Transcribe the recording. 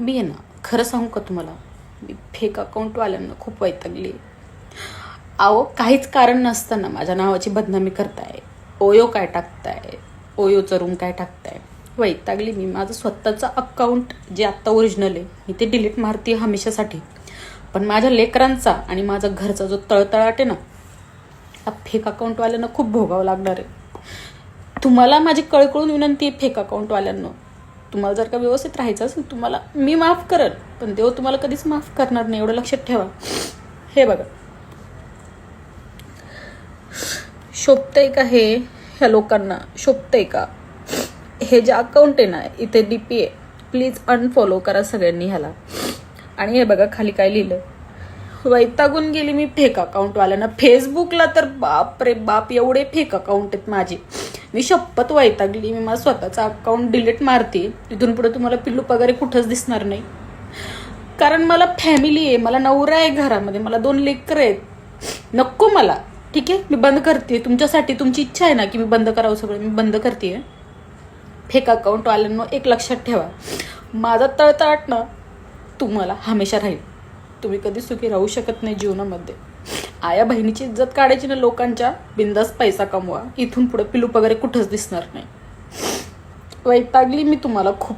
मी आहे ना खरं सांगू का तुम्हाला? मी फेक अकाउंटवाल्यांना खूप वैतागली अहो काहीच कारण नसताना माझ्या नावाची बदनामी करताय. ओयो काय टाकताय? ओयोचं रूम काय टाकताय? वैतागली मी. माझं स्वतःचं अकाउंट जे आत्ता ओरिजिनल आहे मी ते डिलीट मारते हमेशासाठी. पण माझ्या लेकरांचा आणि माझा घरचा जो तळतळाट आहे ना हा फेक अकाउंटवाल्यांना खूप भोगावं लागणार आहे. तुम्हाला माझी कळकळून विनंती आहे फेक अकाउंटवाल्यांना तुम्हाला जर का व्यवस्थित राहायचं असेल तुम्हाला मी माफ करेल पण देव तुम्हाला कधीच माफ करणार नाही एवढं लक्षात ठेवा. हे बघा. शोभतंय का हे? ह्या लोकांना शोभतंय का? हे जे अकाउंट आहे ना इथे डी पी आहे प्लीज अनफॉलो करा सगळ्यांनी ह्याला. आणि हे बघा खाली काय लिहिलं वैतागून गेली मी फेक अकाउंटवाल्यांना फेसबुकला तर बाप रे बाप एवढे फेक अकाउंट आहेत माझे. मी शपथ वैतागली. मी माझा स्वतःचा अकाउंट डिलीट मारते. तिथून पुढे तुम्हाला पिल्लू पगारे कुठंच दिसणार नाही. कारण मला फॅमिली आहे मला नवरा आहे घरामध्ये मला दोन लेकरं आहेत. नको मला. ठीक आहे? मी बंद करते. तुमच्यासाठी तुमची इच्छा आहे ना की मी बंद करावं सगळं? मी बंद करते फेक अकाउंटवाल्यांना एक लक्षात ठेवा. माझा तळतळाट ना तुम्हाला हमेशा राहील. तुम्ही कधी सुखी राहू शकत नाही जीवनामध्ये. आया बहिणीची इज्जत काढायची ना लोकांच्या बिंदास पैसा कमवा. इथून पुढे पिलू वगैरे कुठंच दिसणार नाही. वैतागली मी तुम्हाला खूप.